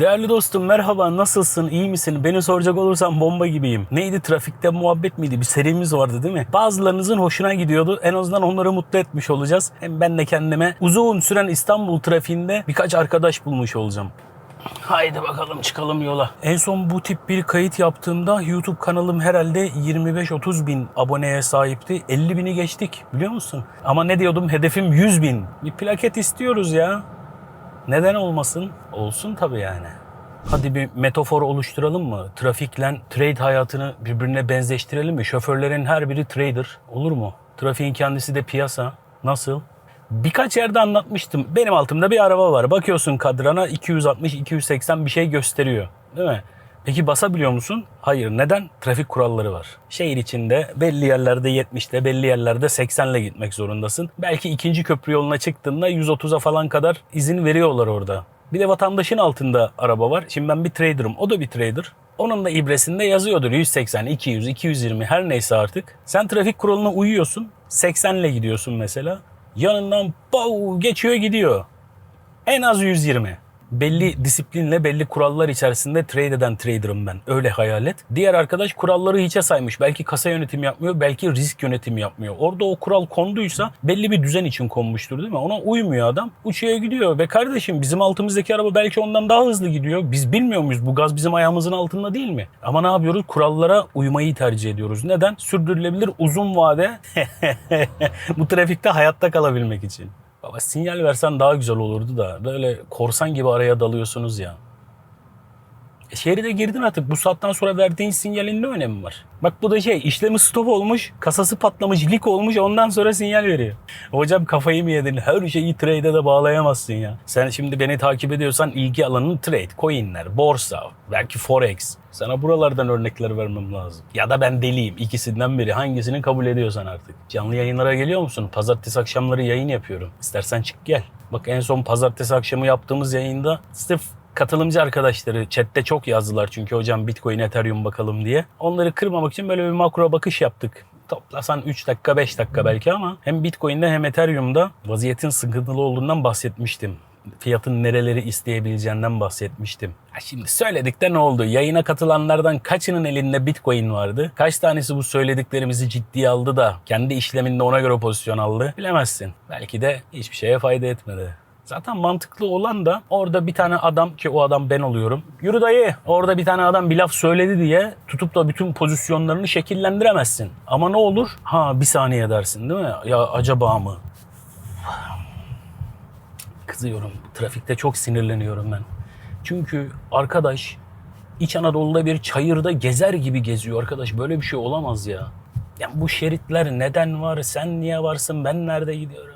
Değerli dostum merhaba nasılsın iyi misin? Beni soracak olursan bomba gibiyim. Neydi trafikte muhabbet miydi? Bir serimiz vardı değil mi? Bazılarınızın hoşuna gidiyordu. En azından onları mutlu etmiş olacağız. Hem ben de kendime uzun süren İstanbul trafiğinde birkaç arkadaş bulmuş olacağım. Haydi bakalım çıkalım yola. En son bu tip bir kayıt yaptığımda YouTube kanalım herhalde 25-30 bin aboneye sahipti. 50 bini geçtik biliyor musun? Ama ne diyordum hedefim 100 bin. Bir plaket istiyoruz ya. Neden olmasın? Olsun tabii yani. Hadi bir metafor oluşturalım mı? Trafikle trade hayatını birbirine benzeştirelim mi? Şoförlerin her biri trader. Olur mu? Trafiğin kendisi de piyasa. Nasıl? Birkaç yerde anlatmıştım. Benim altımda bir araba var. Bakıyorsun kadrana 260-280 bir şey gösteriyor. Değil mi? Peki basabiliyor musun? Hayır. Neden? Trafik kuralları var. Şehir içinde belli yerlerde 70'te, belli yerlerde 80'le gitmek zorundasın. Belki ikinci köprü yoluna çıktığında 130'a falan kadar izin veriyorlar orada. Bir de vatandaşın altında araba var. Şimdi ben bir trader'ım. O da bir trader. Onun da ibresinde yazıyordur 180, 200, 220 her neyse artık. Sen trafik kuralına uyuyorsun. 80 ile gidiyorsun mesela. Yanından pow geçiyor gidiyor. En az 120. Belli disiplinle belli kurallar içerisinde trade eden trader'ım ben. Öyle hayal et. Diğer arkadaş kuralları hiçe saymış. Belki kasa yönetimi yapmıyor, belki risk yönetimi yapmıyor. Orada o kural konduysa belli bir düzen için konmuştur değil mi? Ona uymuyor adam. Uçuyor gidiyor. Ve kardeşim bizim altımızdaki araba belki ondan daha hızlı gidiyor. Biz bilmiyor muyuz? Bu gaz bizim ayağımızın altında değil mi? Ama ne yapıyoruz? Kurallara uymayı tercih ediyoruz. Neden? Sürdürülebilir uzun vade bu trafikte hayatta kalabilmek için. Baba sinyal versen daha güzel olurdu da böyle korsan gibi araya dalıyorsunuz ya. Şeride girdin artık. Bu saatten sonra verdiğin sinyalin ne önemi var? Bak bu da şey işlemi stop olmuş, kasası patlamış, lik olmuş ondan sonra sinyal veriyor. Hocam kafayı mı yedin? Her şeyi trade'e de bağlayamazsın ya. Sen şimdi beni takip ediyorsan ilgi alanın trade, coinler, borsa, belki forex. Sana buralardan örnekler vermem lazım. Ya da ben deliyim. ikisinden biri. Hangisini kabul ediyorsan artık. Canlı yayınlara geliyor musun? Pazartesi akşamları yayın yapıyorum. İstersen çık gel. Bak en son pazartesi akşamı yaptığımız yayında sırf katılımcı arkadaşları chatte çok yazdılar çünkü hocam Bitcoin, Ethereum bakalım diye. Onları kırmamak için böyle bir makro bakış yaptık. Toplasan 3 dakika 5 dakika belki ama hem Bitcoin'de hem Ethereum'da vaziyetin sıkıntılı olduğundan bahsetmiştim. Fiyatın nereleri isteyebileceğinden bahsetmiştim. Ha şimdi söyledik de ne oldu? Yayına katılanlardan kaçının elinde Bitcoin vardı? Kaç tanesi bu söylediklerimizi ciddiye aldı da kendi işleminde ona göre pozisyon aldı? Bilemezsin. Belki de hiçbir şeye fayda etmedi. Zaten mantıklı olan da orada bir tane adam ki o adam ben oluyorum. Yürü dayı orada bir tane adam bir laf söyledi diye tutup da bütün pozisyonlarını şekillendiremezsin. Ama ne olur? Ha bir saniye dersin değil mi? Ya acaba mı? Kızıyorum. Trafikte çok sinirleniyorum ben. Çünkü arkadaş İç Anadolu'da bir çayırda gezer gibi geziyor arkadaş. Böyle bir şey olamaz ya. Ya bu şeritler neden var? Sen niye varsın? Ben nerede gidiyorum?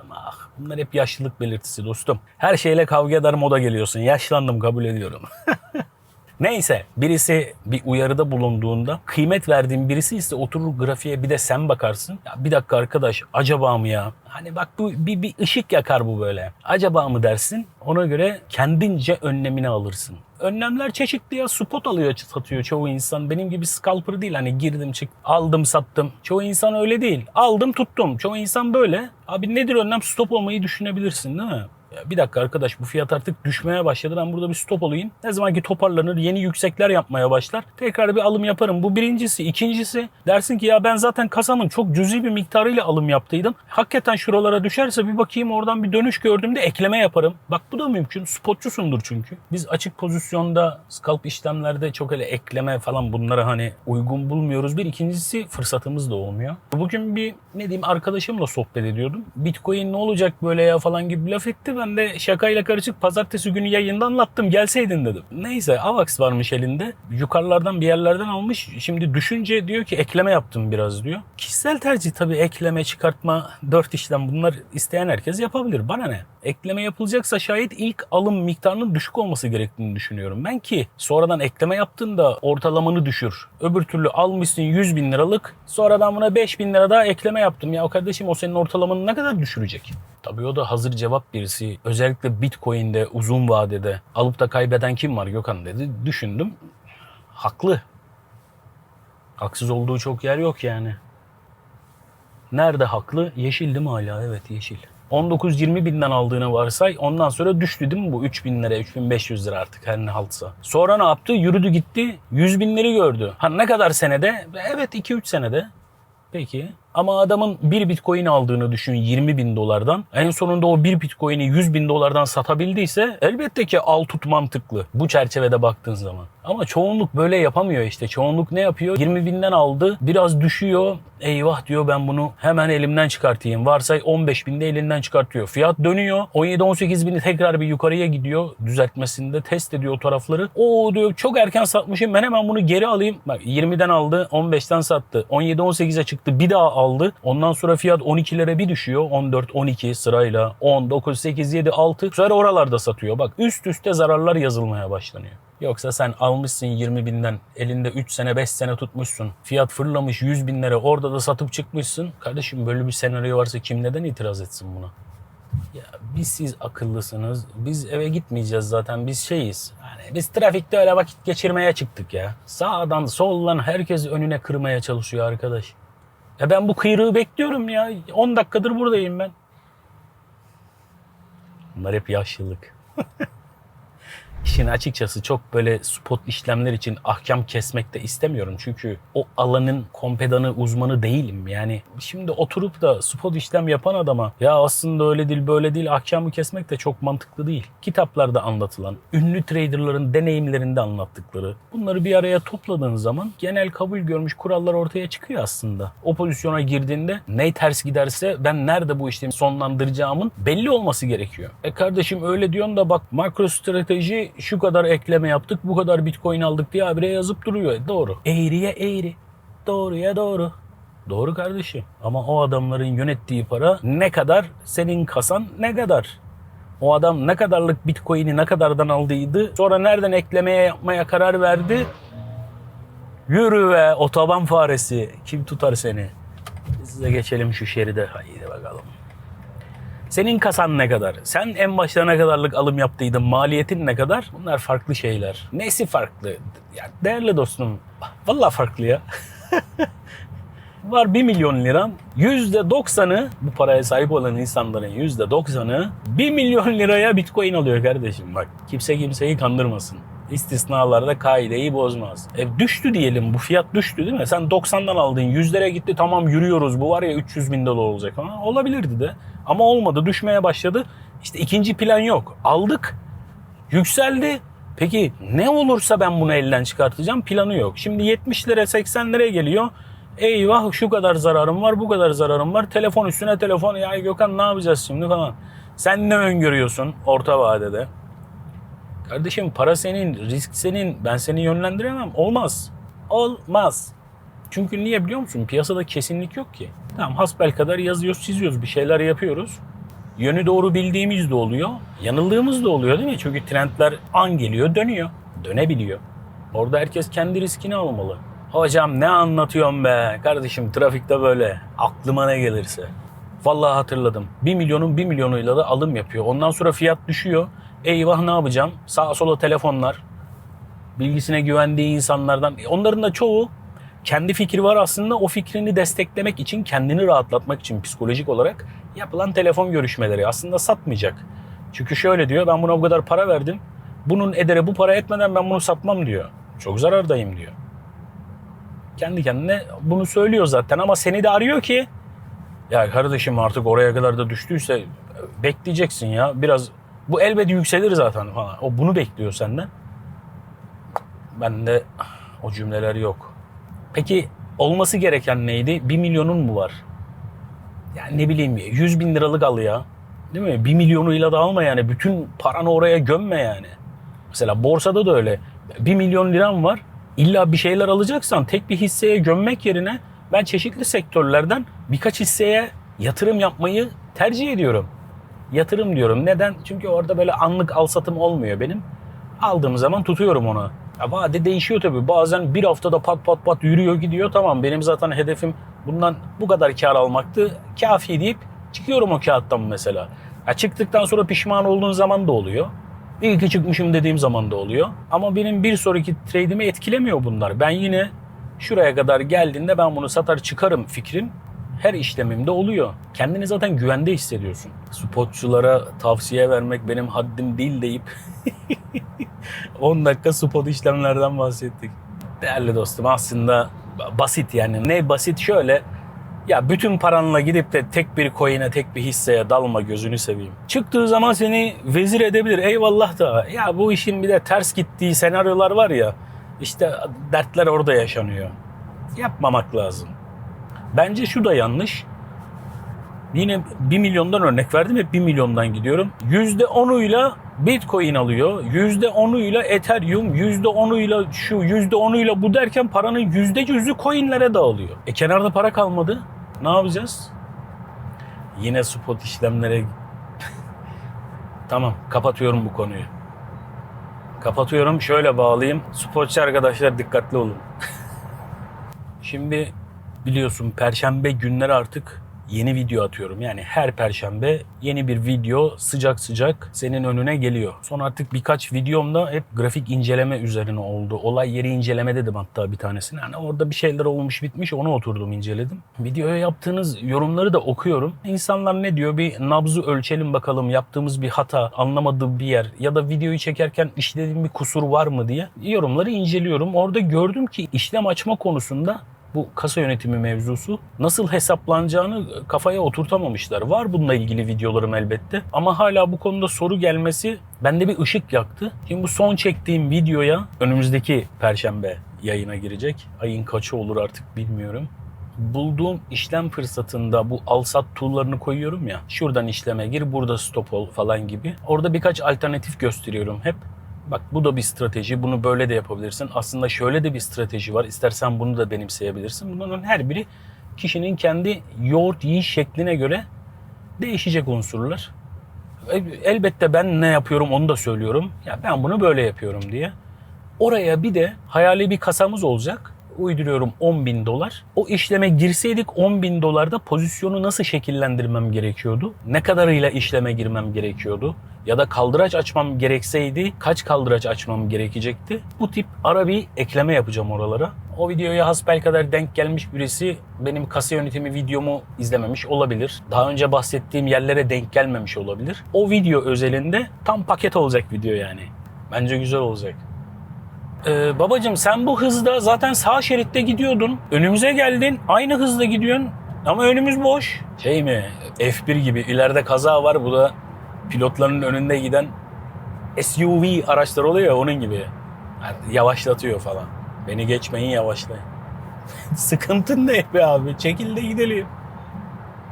Bunlar hep yaşlılık belirtisi dostum. Her şeyle kavga eder moda geliyorsun. Yaşlandım kabul ediyorum. Neyse birisi bir uyarıda bulunduğunda kıymet verdiğin birisi ise oturur grafiğe bir de sen bakarsın. Ya bir dakika arkadaş acaba mı ya? Hani bak bu bir, bir ışık yakar bu böyle. Acaba mı dersin? Ona göre kendince önlemini alırsın. Önlemler çeşitli ya spot alıyor satıyor çoğu insan. Benim gibi scalper değil hani girdim çık aldım sattım. Çoğu insan öyle değil. Aldım tuttum. Çoğu insan böyle. Abi nedir önlem stop olmayı düşünebilirsin değil mi? Ya bir dakika arkadaş bu fiyat artık düşmeye başladı. Ben burada bir stop olayım. Ne zaman ki toparlanır yeni yüksekler yapmaya başlar. Tekrar bir alım yaparım. Bu birincisi. ikincisi dersin ki ya ben zaten kasamın çok cüzi bir miktarıyla alım yaptıydım. Hakikaten şuralara düşerse bir bakayım oradan bir dönüş gördüğümde ekleme yaparım. Bak bu da mümkün. Spotçusundur çünkü. Biz açık pozisyonda scalp işlemlerde çok öyle ekleme falan bunlara hani uygun bulmuyoruz. Bir ikincisi fırsatımız da olmuyor. Bugün bir ne diyeyim arkadaşımla sohbet ediyordum. Bitcoin ne olacak böyle ya falan gibi laf etti. Ben de şakayla karışık pazartesi günü yayında anlattım gelseydin dedim. Neyse AVAX varmış elinde. Yukarılardan bir yerlerden almış. Şimdi düşünce diyor ki ekleme yaptım biraz diyor. Kişisel tercih tabii ekleme, çıkartma, dört işlem bunlar isteyen herkes yapabilir. Bana ne? Ekleme yapılacaksa şayet ilk alım miktarının düşük olması gerektiğini düşünüyorum. Ben ki sonradan ekleme yaptığında ortalamanı düşür. Öbür türlü almışsın 100 bin liralık sonradan buna 5 bin lira daha ekleme yaptım. Ya kardeşim o senin ortalamanı ne kadar düşürecek? Tabii o da hazır cevap birisi. Özellikle Bitcoin'de uzun vadede alıp da kaybeden kim var Gökhan dedi. Düşündüm. Haklı. Haksız olduğu çok yer yok yani. Nerede haklı? Yeşil değil mi hala? Evet yeşil. 19-20 binden aldığını varsay. Ondan sonra düştü değil mi bu 3000 lira, 3500 lira artık her ne haltsa. Sonra ne yaptı? Yürüdü gitti 100 binleri gördü. Ha ne kadar senede? Evet 2-3 senede. Peki. Ama adamın bir bitcoin aldığını düşün 20 bin dolardan. En sonunda o bir bitcoin'i 100 bin dolardan satabildiyse elbette ki al tut mantıklı. Bu çerçevede baktığın zaman. Ama çoğunluk böyle yapamıyor işte. Çoğunluk ne yapıyor? 20 binden aldı. Biraz düşüyor. Eyvah diyor ben bunu hemen elimden çıkartayım. Varsay 15 binde elinden çıkartıyor. Fiyat dönüyor. 17-18 bini tekrar bir yukarıya gidiyor. Düzeltmesinde test ediyor o tarafları. O diyor çok erken satmışım ben hemen bunu geri alayım. Bak 20'den aldı 15'ten sattı. 17-18'e çıktı bir daha aldı. Ondan sonra fiyat 12'lere bir düşüyor. 14-12 sırayla 10, 9, 8, 7, 6. Sonra oralarda satıyor. Bak üst üste zararlar yazılmaya başlanıyor. Yoksa sen almışsın 20 binden elinde 3 sene 5 sene tutmuşsun. Fiyat fırlamış 100 binlere orada da satıp çıkmışsın. Kardeşim böyle bir senaryo varsa kim neden itiraz etsin buna? Ya biz siz akıllısınız. Biz eve gitmeyeceğiz zaten. Biz şeyiz. Yani biz trafikte öyle vakit geçirmeye çıktık ya. Sağdan soldan herkes önüne kırmaya çalışıyor arkadaş. Ya ben bu kıyrığı bekliyorum ya. 10 dakikadır buradayım ben. Bunlar hep yaşlılık. İşin açıkçası çok böyle spot işlemler için ahkam kesmek de istemiyorum. Çünkü o alanın kompedanı, uzmanı değilim. Yani şimdi oturup da spot işlem yapan adama ya aslında öyle değil böyle değil ahkamı kesmek de çok mantıklı değil. Kitaplarda anlatılan, ünlü traderların deneyimlerinde anlattıkları bunları bir araya topladığın zaman genel kabul görmüş kurallar ortaya çıkıyor aslında. O pozisyona girdiğinde ne ters giderse ben nerede bu işlemi sonlandıracağımın belli olması gerekiyor. E kardeşim öyle diyorsun da bak makro strateji şu kadar ekleme yaptık, bu kadar bitcoin aldık diye habire yazıp duruyor. E doğru. Eğriye eğri. Doğruya doğru. Doğru kardeşim. Ama o adamların yönettiği para ne kadar? Senin kasan ne kadar? O adam ne kadarlık bitcoin'i ne kadardan aldıydı? Sonra nereden eklemeye yapmaya karar verdi? Yürü ve otoban faresi. Kim tutar seni? Biz de geçelim şu şeride. Haydi bakalım. Senin kasan ne kadar? Sen en başta ne kadarlık alım yaptıydın? Maliyetin ne kadar? Bunlar farklı şeyler. Nesi farklı? Ya değerli dostum, vallahi farklı ya. Var 1 milyon liran. %90'ı bu paraya sahip olan insanların %90'ı 1 milyon liraya bitcoin alıyor kardeşim. Bak kimse kimseyi kandırmasın. İstisnalarda kaideyi bozmaz. E düştü diyelim bu fiyat düştü değil mi? Sen 90'dan aldın 100'lere gitti tamam yürüyoruz bu var ya 300 bin dolar olacak. Ha, olabilirdi de ama olmadı düşmeye başladı. İşte ikinci plan yok. Aldık yükseldi. Peki ne olursa ben bunu elden çıkartacağım planı yok. Şimdi 70 lira 80 liraya geliyor. Eyvah şu kadar zararım var bu kadar zararım var. Telefon üstüne telefon ya Gökhan ne yapacağız şimdi falan. Sen ne öngörüyorsun orta vadede? Kardeşim para senin, risk senin. Ben seni yönlendiremem. Olmaz. Olmaz. Çünkü niye biliyor musun? Piyasada kesinlik yok ki. Tamam hasbel kadar yazıyoruz, çiziyoruz, bir şeyler yapıyoruz. Yönü doğru bildiğimiz de oluyor. Yanıldığımız da oluyor değil mi? Çünkü trendler an geliyor, dönüyor. Dönebiliyor. Orada herkes kendi riskini almalı. Hocam ne anlatıyorsun be? Kardeşim trafikte böyle. Aklıma ne gelirse. Vallahi hatırladım. 1 milyonun 1 milyonuyla da alım yapıyor. Ondan sonra fiyat düşüyor. Eyvah ne yapacağım? Sağa sola telefonlar. Bilgisine güvendiği insanlardan. Onların da çoğu kendi fikri var aslında. O fikrini desteklemek için, kendini rahatlatmak için psikolojik olarak yapılan telefon görüşmeleri. Aslında satmayacak. Çünkü şöyle diyor ben buna bu kadar para verdim. Bunun edere bu para etmeden ben bunu satmam diyor. Çok zarardayım diyor. Kendi kendine bunu söylüyor zaten ama seni de arıyor ki ya kardeşim artık oraya kadar da düştüyse bekleyeceksin ya. Biraz bu elbet yükselir zaten falan. O bunu bekliyor senden. Bende o cümleler yok. Peki olması gereken neydi? 1 milyonun mu var? Yani ne bileyim 100 bin liralık al ya. Değil mi? 1 milyonuyla da alma yani. Bütün paranı oraya gömme yani. Mesela borsada da öyle. 1 milyon liram var. İlla bir şeyler alacaksan tek bir hisseye gömmek yerine ben çeşitli sektörlerden birkaç hisseye yatırım yapmayı tercih ediyorum. Yatırım diyorum. Neden? Çünkü orada böyle anlık al satım olmuyor benim. Aldığım zaman tutuyorum onu. Ya vade değişiyor tabii. Bazen bir haftada pat pat pat yürüyor gidiyor. Tamam benim zaten hedefim bundan bu kadar kar almaktı. Kafi deyip çıkıyorum o kağıttan mesela. Ya çıktıktan sonra pişman olduğun zaman da oluyor. İyi ki çıkmışım dediğim zaman da oluyor. Ama benim bir sonraki trade'imi etkilemiyor bunlar. Ben yine şuraya kadar geldiğinde ben bunu satar çıkarım fikrim her işlemimde oluyor. Kendini zaten güvende hissediyorsun. Spotçulara tavsiye vermek benim haddim değil deyip 10 dakika spot işlemlerden bahsettik. Değerli dostum aslında basit yani. Ne basit şöyle ya bütün paranla gidip de tek bir coin'e tek bir hisseye dalma gözünü seveyim. Çıktığı zaman seni vezir edebilir eyvallah da ya bu işin bir de ters gittiği senaryolar var ya işte dertler orada yaşanıyor. Yapmamak lazım. Bence şu da yanlış. Yine 1 milyondan örnek verdim. Hep 1 milyondan gidiyorum. %10'uyla Bitcoin alıyor. %10'uyla Ethereum, %10'uyla şu, %10'uyla bu derken paranın %100'ü coinlere dağılıyor. E kenarda para kalmadı. Ne yapacağız? Yine spot işlemlere... tamam kapatıyorum bu konuyu. Kapatıyorum şöyle bağlayayım. Spotçu arkadaşlar dikkatli olun. Şimdi biliyorsun perşembe günleri artık yeni video atıyorum. Yani her perşembe yeni bir video sıcak sıcak senin önüne geliyor. Son artık birkaç videomda hep grafik inceleme üzerine oldu. Olay yeri inceleme dedim hatta bir tanesini. Yani orada bir şeyler olmuş bitmiş onu oturdum inceledim. Videoya yaptığınız yorumları da okuyorum. İnsanlar ne diyor bir nabzı ölçelim bakalım yaptığımız bir hata anlamadığım bir yer ya da videoyu çekerken işlediğim bir kusur var mı diye yorumları inceliyorum. Orada gördüm ki işlem açma konusunda bu kasa yönetimi mevzusu nasıl hesaplanacağını kafaya oturtamamışlar. Var bununla ilgili videolarım elbette ama hala bu konuda soru gelmesi bende bir ışık yaktı. Şimdi bu son çektiğim videoya önümüzdeki perşembe yayına girecek. Ayın kaçı olur artık bilmiyorum. Bulduğum işlem fırsatında bu alsat tool'larını koyuyorum ya. Şuradan işleme gir, burada stop ol falan gibi. Orada birkaç alternatif gösteriyorum hep. Bak bu da bir strateji. Bunu böyle de yapabilirsin. Aslında şöyle de bir strateji var. İstersen bunu da benimseyebilirsin. Bunların her biri kişinin kendi yoğurt yiyiş şekline göre değişecek unsurlar. Elbette ben ne yapıyorum onu da söylüyorum. Ya ben bunu böyle yapıyorum diye. Oraya bir de hayali bir kasamız olacak. Uyduruyorum 10 bin dolar. O işleme girseydik 10 bin dolarda pozisyonu nasıl şekillendirmem gerekiyordu? Ne kadarıyla işleme girmem gerekiyordu? Ya da kaldıraç açmam gerekseydi kaç kaldıraç açmam gerekecekti? Bu tip ara bir ekleme yapacağım oralara. O videoya hasbel kadar denk gelmiş birisi benim kasa yönetimi videomu izlememiş olabilir. Daha önce bahsettiğim yerlere denk gelmemiş olabilir. O video özelinde tam paket olacak video yani. Bence güzel olacak. Ee, babacım sen bu hızda zaten sağ şeritte gidiyordun. Önümüze geldin. Aynı hızda gidiyorsun. Ama önümüz boş. Şey mi? F1 gibi ileride kaza var. Bu da pilotların önünde giden SUV araçlar oluyor ya onun gibi. Yani yavaşlatıyor falan. Beni geçmeyin yavaşlayın. Sıkıntın ne be abi? Çekil de gidelim.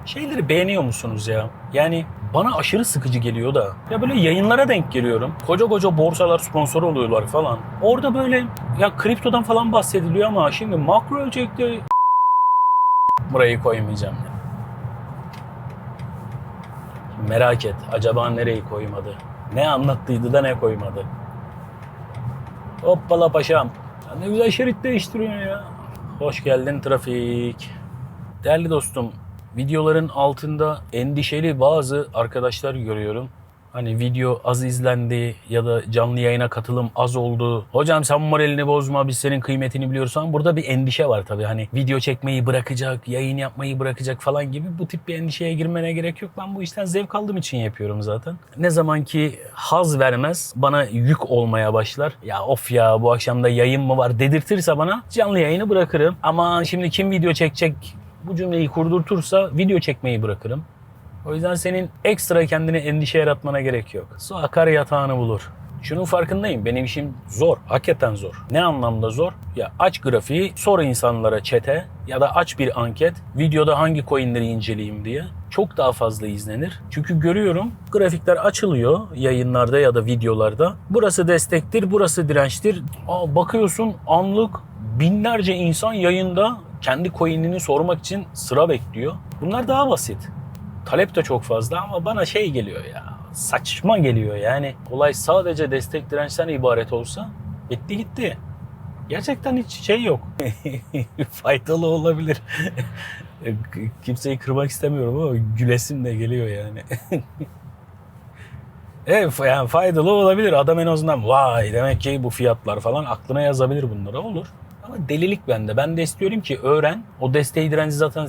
Şeyleri beğeniyor musunuz ya? Yani bana aşırı sıkıcı geliyor da. Ya böyle yayınlara denk geliyorum. Koca koca borsalar sponsor oluyorlar falan. Orada böyle ya kriptodan falan bahsediliyor ama şimdi makro ölçekte burayı koymayacağım. Ya. Merak et. Acaba nereyi koymadı? Ne anlattıydı da ne koymadı? Hoppala paşam. Ya ne güzel şerit değiştiriyorsun ya. Hoş geldin trafik. Değerli dostum, videoların altında endişeli bazı arkadaşlar görüyorum. Hani video az izlendi ya da canlı yayına katılım az oldu. Hocam sen moralini bozma biz senin kıymetini biliyoruz ama burada bir endişe var tabii. Hani video çekmeyi bırakacak, yayın yapmayı bırakacak falan gibi bu tip bir endişeye girmene gerek yok. Ben bu işten zevk aldığım için yapıyorum zaten. Ne zaman ki haz vermez bana yük olmaya başlar. Ya of ya bu akşam da yayın mı var dedirtirse bana canlı yayını bırakırım. Ama şimdi kim video çekecek bu cümleyi kurdurtursa video çekmeyi bırakırım. O yüzden senin ekstra kendine endişe yaratmana gerek yok. Su akar yatağını bulur. Şunun farkındayım. Benim işim zor. Hakikaten zor. Ne anlamda zor? Ya aç grafiği, sor insanlara çete ya da aç bir anket. Videoda hangi coinleri inceleyeyim diye. Çok daha fazla izlenir. Çünkü görüyorum grafikler açılıyor yayınlarda ya da videolarda. Burası destektir, burası dirençtir. Aa, bakıyorsun anlık binlerce insan yayında kendi coin'ini sormak için sıra bekliyor. Bunlar daha basit. Talep de çok fazla ama bana şey geliyor ya. Saçma geliyor yani. Olay sadece destek dirençten ibaret olsa bitti gitti. Gerçekten hiç şey yok. Faydalı olabilir. Kimseyi kırmak istemiyorum ama gülesim de geliyor yani. Evet yani faydalı olabilir. Adam en azından vay demek ki bu fiyatlar falan aklına yazabilir bunlara olur. Ama delilik bende. Ben de istiyorum ki öğren. O desteği direnci zaten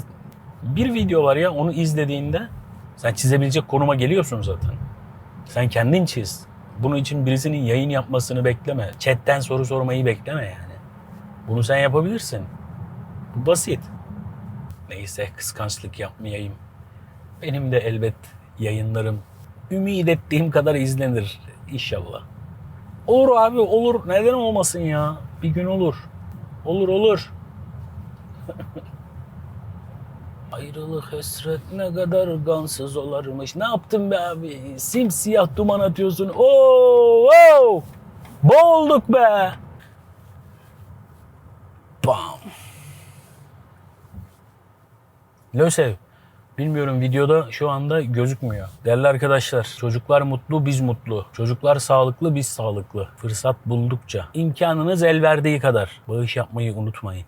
Bir video var ya onu izlediğinde sen çizebilecek konuma geliyorsun zaten. Sen kendin çiz. Bunun için birisinin yayın yapmasını bekleme. Chatten soru sormayı bekleme yani. Bunu sen yapabilirsin. Bu basit. Neyse kıskançlık yapmayayım. Benim de elbet yayınlarım ümit ettiğim kadar izlenir inşallah. Olur abi olur. Neden olmasın ya? Bir gün olur. Olur olur. Ayrılık hasret ne kadar gansız olarmış. Ne yaptın be abi? Simsiyah duman atıyorsun. Oo, oo! Boğulduk be. Bam. Lösev. Bilmiyorum videoda şu anda gözükmüyor. Değerli arkadaşlar çocuklar mutlu biz mutlu. Çocuklar sağlıklı biz sağlıklı. Fırsat buldukça. imkanınız el verdiği kadar. Bağış yapmayı unutmayın.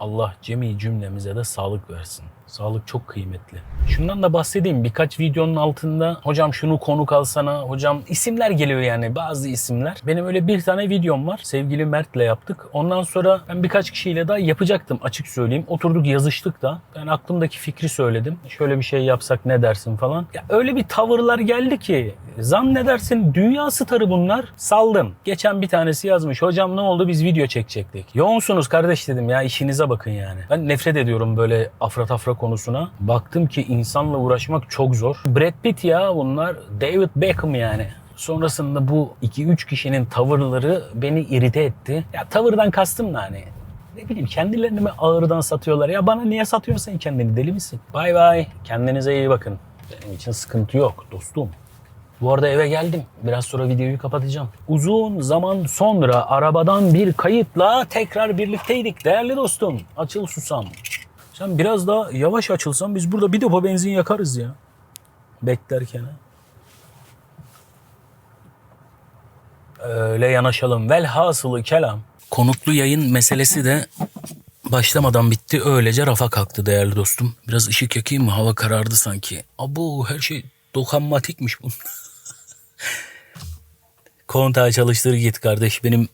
Allah cemi cümlemize de sağlık versin. Sağlık çok kıymetli. Şundan da bahsedeyim. Birkaç videonun altında hocam şunu konuk alsana, hocam isimler geliyor yani bazı isimler. Benim öyle bir tane videom var. Sevgili Mert'le yaptık. Ondan sonra ben birkaç kişiyle daha yapacaktım açık söyleyeyim. Oturduk yazıştık da. Ben aklımdaki fikri söyledim. Şöyle bir şey yapsak ne dersin falan. Ya öyle bir tavırlar geldi ki zannedersin dünya starı bunlar. Saldım. Geçen bir tanesi yazmış. Hocam ne oldu biz video çekecektik. Yoğunsunuz kardeş dedim ya işinize bakın yani. Ben nefret ediyorum böyle afra tafra konusuna. Baktım ki insanla uğraşmak çok zor. Brad Pitt ya bunlar. David Beckham yani. Sonrasında bu 2-3 kişinin tavırları beni irite etti. Ya tavırdan kastım da hani ne bileyim kendilerini mi ağırdan satıyorlar? Ya bana niye satıyorsun sen kendini deli misin? Bay bay. Kendinize iyi bakın. Benim için sıkıntı yok dostum. Bu arada eve geldim. Biraz sonra videoyu kapatacağım. Uzun zaman sonra arabadan bir kayıtla tekrar birlikteydik değerli dostum. Açıl susam. Sen biraz daha yavaş açılsan biz burada bir depo benzin yakarız ya. Beklerken. Öyle yanaşalım. Velhasılı kelam. Konuklu yayın meselesi de başlamadan bitti. Öylece rafa kalktı değerli dostum. Biraz ışık yakayım mı? Hava karardı sanki. Abo her şey dokanmatikmiş bu. Kontağı çalıştır git kardeş. Benim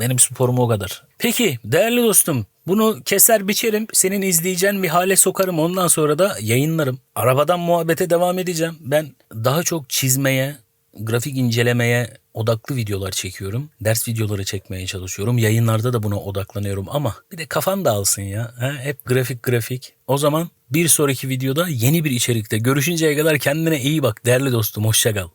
benim sporum o kadar. Peki değerli dostum bunu keser biçerim. Senin izleyeceğin bir hale sokarım. Ondan sonra da yayınlarım. Arabadan muhabbete devam edeceğim. Ben daha çok çizmeye, grafik incelemeye odaklı videolar çekiyorum. Ders videoları çekmeye çalışıyorum. Yayınlarda da buna odaklanıyorum ama bir de kafan dağılsın ya. Ha, hep grafik grafik. O zaman bir sonraki videoda yeni bir içerikte görüşünceye kadar kendine iyi bak değerli dostum. Hoşça kal.